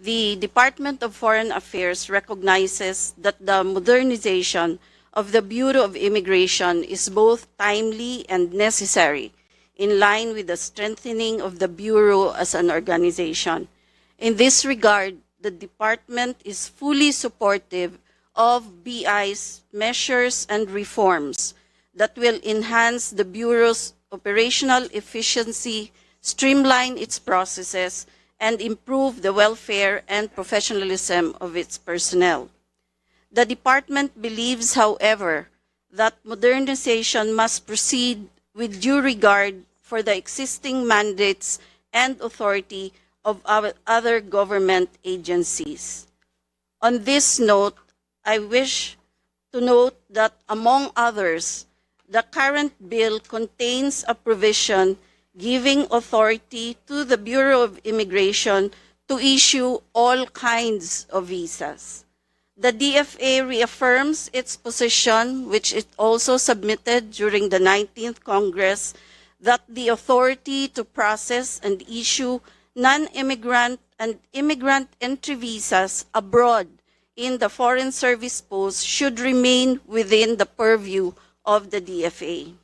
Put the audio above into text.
the Department of Foreign Affairs recognizes that the modernization of the Bureau of Immigration is both timely and necessary in line with the strengthening of the Bureau as an organization. In this regard, the department is fully supportive of BI's measures and reforms that will enhance the Bureau's operational efficiency, streamline its processes, and improve the welfare and professionalism of its personnel. The department believes, however, that modernization must proceed with due regard for the existing mandates and authority of our other government agencies. On this note, I wish to note that among others, the current bill contains a provision giving authority to the Bureau of Immigration to issue all kinds of visas. The DFA reaffirms its position, which it also submitted during the 19th Congress, that the authority to process and issue non-immigrant and immigrant entry visas abroad in the Foreign Service Post should remain within the purview of the DFA.